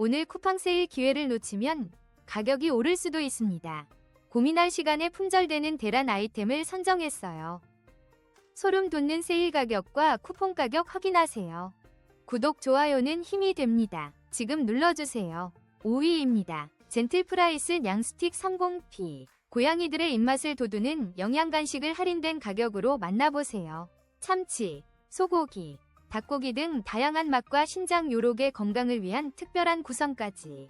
오늘 쿠팡 세일 기회를 놓치면 가격이 오를 수도 있습니다. 고민할 시간에 품절되는 대란 아이템을 선정했어요. 소름 돋는 세일 가격과 쿠폰 가격 확인하세요. 구독, 좋아요는 힘이 됩니다. 지금 눌러주세요. 5위입니다. 젠틀 프라이스 양스틱 30P. 고양이들의 입맛을 돋우는 영양 간식을 할인된 가격으로 만나보세요. 참치, 소고기, 닭고기 등 다양한 맛과 신장 요록의 건강을 위한 특별한 구성까지.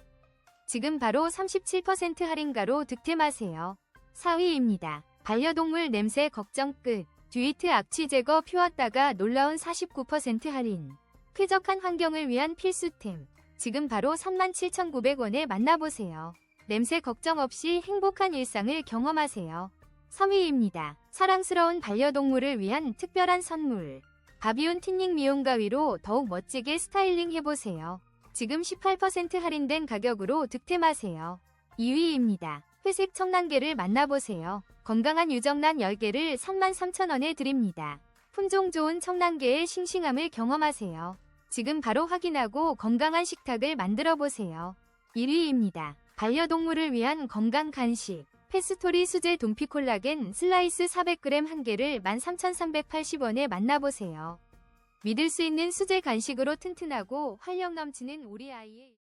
지금 바로 37% 할인가로 득템하세요. 4위입니다. 반려동물 냄새 걱정 끝. 듀이트 악취 제거 퓨었다가 놀라운 49% 할인. 쾌적한 환경을 위한 필수템. 지금 바로 37,900원에 만나보세요. 냄새 걱정 없이 행복한 일상을 경험하세요. 3위입니다. 사랑스러운 반려동물을 위한 특별한 선물. 바비온 틴닝 미용 가위로 더욱 멋지게 스타일링 해보세요. 지금 18% 할인된 가격으로 득템하세요. 2위입니다. 회색 청란개를 만나보세요. 건강한 유정란 10개를 33,000원에 드립니다. 품종 좋은 청란개의 싱싱함을 경험하세요. 지금 바로 확인하고 건강한 식탁을 만들어 보세요. 1위입니다. 반려동물을 위한 건강 간식. 페스토리 수제 돈피 콜라겐 슬라이스 400g 한 개를 13,380원에 만나보세요. 믿을 수 있는 수제 간식으로 튼튼하고 활력 넘치는 우리 아이의